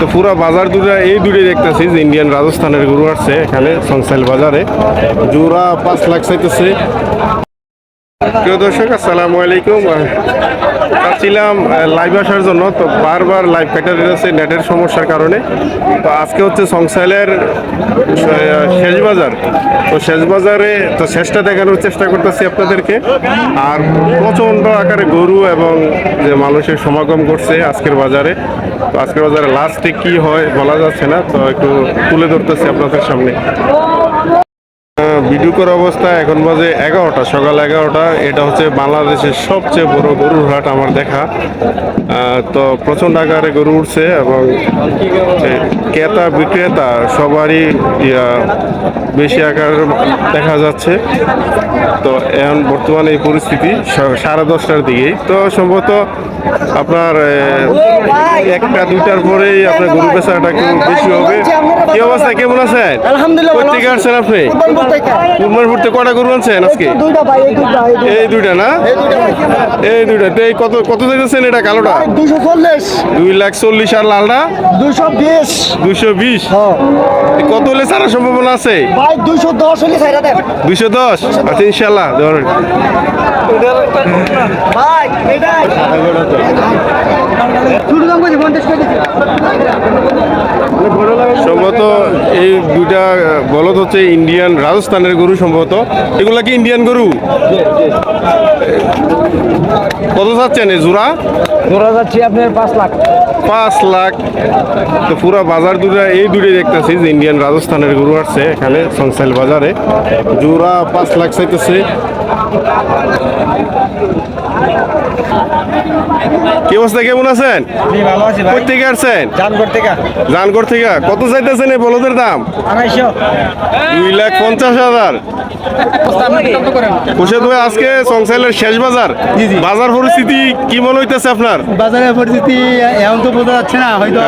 তো পুরো বাজার দুটা এই দুটোই দেখতেছি যে ইন্ডিয়ান রাজস্থানের গরু আসছে এখানে সংসাইল বাজারে। জোড়া পাঁচ লাখ চাইতেছে। প্রিয় দর্শক, আসসালামু আলাইকুম। চাচ্ছিলাম লাইভ আসার জন্য, তো বারবার লাইভ কাটার যাচ্ছে নেটের সমস্যার কারণে। তো আজকে হচ্ছে সংসাইলের শেষ বাজার। তো শেষ বাজারে, তো শেষটা দেখানোর চেষ্টা করতেছি আপনাদেরকে। আর প্রচণ্ড আকারে গরু এবং যে মানুষের সমাগম করছে আজকের বাজারে। তো আজকের বাজারে লাস্টে কি হয় বলা যাচ্ছে না, তো একটু তুলে ধরতেছি আপনাদের সামনে। ভিডিও অবস্থা এখন বাজে এগারোটা, সকাল এগারোটা। এটা হচ্ছে বাংলাদেশের সবচেয়ে বড় গরুর হাট আমার দেখা। তো প্রচণ্ড আকারে গরু উঠছে এবং ক্রেতা বিক্রেতা সবারই বেশি আকার দেখা যাচ্ছে। তো এখন বর্তমানে এই পরিস্থিতি সাড়ে দশটার দিকেই তো সম্ভবত আপনার একটা দুইটার পরেই আপনার গরু বেচাটা একটু বেশি হবে। কি অবস্থা? কেমন আছেন? আলহামদুলিল্লাহ কোথেকে আসছেন আপনি? কুরবানপুর থেকে। কটা গরু আনছেন আজকে? এই দুইটা না? এই দুইটা তো এই কত কত দিতেছেন এটা কালোটা? দুইশো চল্লিশ। দুই লাখ চল্লিশ আর লালটা? দুইশো বিশ। দুইশো বিশ? হ্যাঁ। কত হলে ছাড়ার সম্ভাবনা আছে? ভাই দুইশো দশ হলে ছাইরা দেন। আচ্ছা ইনশাল্লাহ ধরেন ভাই এটাই দাম করে সম্ভবত এই দুইটা বলদ হচ্ছে ইন্ডিয়ান রাজস্থানের গরু সম্ভবত। এগুলা কি ইন্ডিয়ান গরু? কত চাচ্ছেন এই জোড়া? ধরা যাচ্ছে আপনার পাঁচ লাখ। পাঁচ লাখ। তো পুরো বাজার দুটা এই দুটোই দেখতেছি যে ইন্ডিয়ান রাজস্থানের গরু আসছে এখানে সংসাইল বাজারে। জোড়া পাঁচ লাখ চাইতেছে। কি অবস্থা কেমন আছেন? ভালো থেকে আসছেন? থেকে। জানগড় থেকে। কত চাইতেছেন এই বলদের দাম? দুই লাখ পঞ্চাশ হাজার। খুশিদ আজকে সংসাইলের শেষ বাজার। বাজার পরিস্থিতি কি মনে হইতেছে আপনার? বাজারের পরিস্থিতি এখন তো বোঝা যাচ্ছে না হয়তো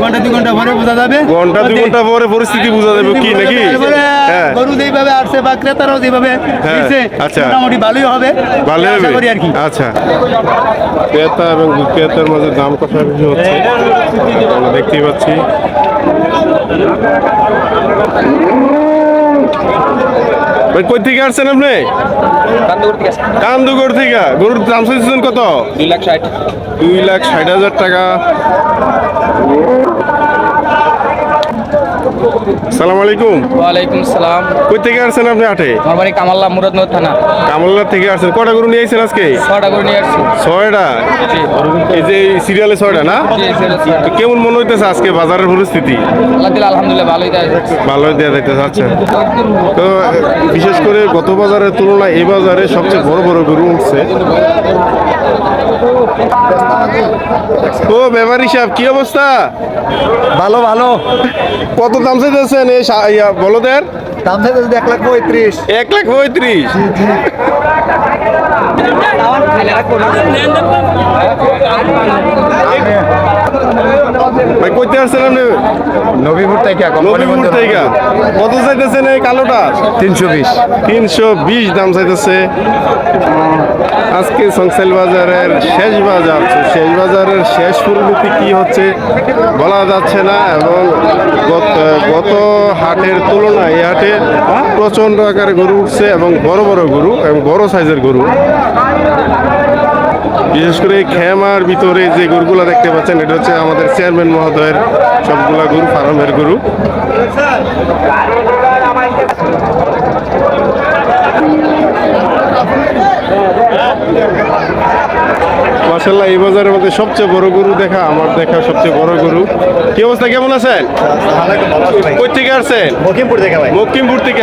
ঘণ্টা দুই ঘণ্টা পরে বোঝা যাবে। ঘণ্টা দুই ঘণ্টা পরে পরিস্থিতি বোঝা যাবে কি নাকি? হ্যাঁ। গরু যেভাবে আসছে বা ক্রেতারাও যেভাবে দিচ্ছে আচ্ছা। মোটামুটি ভালোই হবে। ভালো হবে। করি আর কি। আচ্ছা। ক্রেতা এবং বিক্রেতার মাঝে দাম কষাকষি হচ্ছে। দেখতেই পাচ্ছি। ভাই কই থেকে আসছেন আপনি? কান্দুগড় থেকে। গরুর দাম চাইছেন কত? দুই লাখ ষাট। দুই লাখ ষাট হাজার টাকা। সালাম আলাইকুম। ওয়ালাইকুম সালাম। কই থেকে আসছেন আপনি আটে? আমার বাড়ি কামাল্লা মুরাদনগর থানা। কামল্লা থেকে আসছেন। কটা গরু নিয়ে আসছেন আজকে? ছটা করে নিয়ে আসছি। ছয়টা? এই যে সিরিয়ালে ছয়টা না? ছয়টা। কেমন মনে হইতেছে আজকে বাজারের পরিস্থিতি? আলহামদুলিল্লাহ ভালোই দেয় ভালোই দেওয়া যাইতেছে আচ্ছা। তো বিশেষ করে গত বাজারের তুলনায় এই বাজারে সবচেয়ে বড় বড় গরু উঠছে। ও ব্যাপারী সাহেব কি অবস্থা? ভালো ভালো। কত দাম চাইতেছেন এই বলদের? দাম চাইতে এক লাখ পঁয়ত্রিশ। এক লাখ পঁয়ত্রিশ। ভাই কইতে আসছেন আপনি নবীপুর থেকে নবীপুর থেকে। কত চাইতেছেন এই কালোটা? তিনশো বিশ। তিনশো বিশ দাম চাইতেছে। আজকে সংসাইল বাজারের শেষ বাজার। শেষ বাজারের শেষ পরিণতি কি হচ্ছে বলা যাচ্ছে না এবং গত- গত হাটের তুলনায় এই হাটে প্রচণ্ড আকারে গরু উঠছে এবং বড় বড় গরু এবং বড় সাইজের গরু। বিশেষ করে খেমার ভিতরে যে গরুগুলো দেখতে পাচ্ছেন, এটা হচ্ছে আমাদের চেয়ারম্যান মহোদয়ের সবগুলা গরু, ফার্মের গরু। মাসাল্লাহ এই বাজারের মধ্যে সবচেয়ে বড় গরু দেখা আমার দেখা সবচেয়ে বড় গরু। কি অবস্থা কেমন আছেন? কই থেকে আসছেন? মকিমপুর থেকে ভাই। মক্কিমপুর থেকে।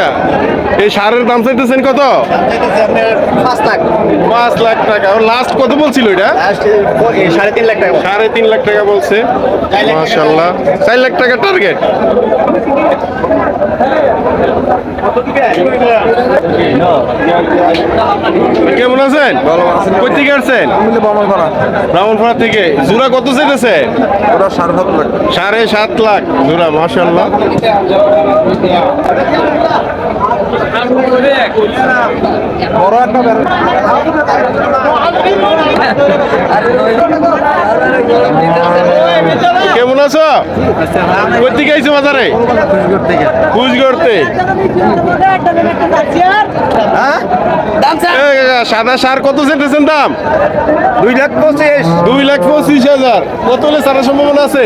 এই সারের দাম চাইতেছেন কত? পাঁচ লাখ। পাঁচ লাখ টাকা। লাস্ট কত বলছিল এটা? সাড়ে তিন লাখ টাকা সাড়ে তিন লাখ টাকা বলছে। মাশাল্লাহ চার লাখ টাকা টার্গেট কেমন আছেন? কই থেকে আসছেন? ব্রাহ্মণপাড়া থেকে। জোড়া কত চাইতেছে? সাড়ে সাত লাখ। জোড়া মাশাল্লাহ কেমন আছো? কোথেকে আইছো বাজারে? কুচ করতে সাদা সার কত চেটেছেন দাম? দুই লাখ পঁচিশ। দুই লাখ পঁচিশ হাজার। কত হলে সারার সম্ভাবনা আছে?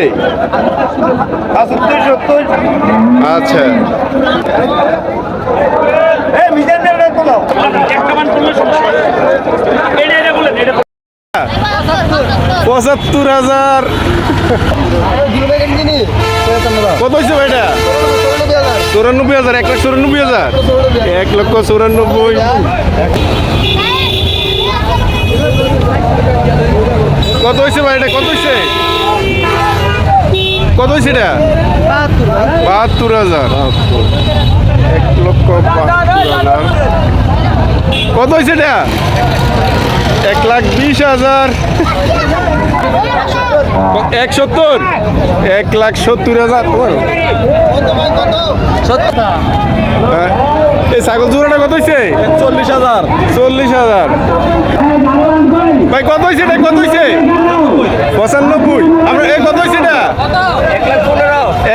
আচ্ছা। পঁচাত্তর হাজার। কত হয়েছে ভাইটা চৌরানব্বই হাজার, এক লাখ চৌরানব্বই হাজার। এক লক্ষ চৌরানব্বই। কত হয়েছে ভাইটা কত হয়েছে কত হয়েছে এটা? বাহাত্তর হাজার। এক লক্ষ কত হয়েছে এটা? এক লাখ বিশ হাজার। এক সত্তর। এক লাখ সত্তর হাজার। এই ছাগল জোড়াটা কত হয়েছে চল্লিশ হাজার। চল্লিশ হাজার। ভাই কত হয়েছে এটা? কত হয়েছে পঁচানব্বই। আপনার কত হয়েছে এটা?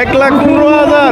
এক লাখ পনেরো হাজার।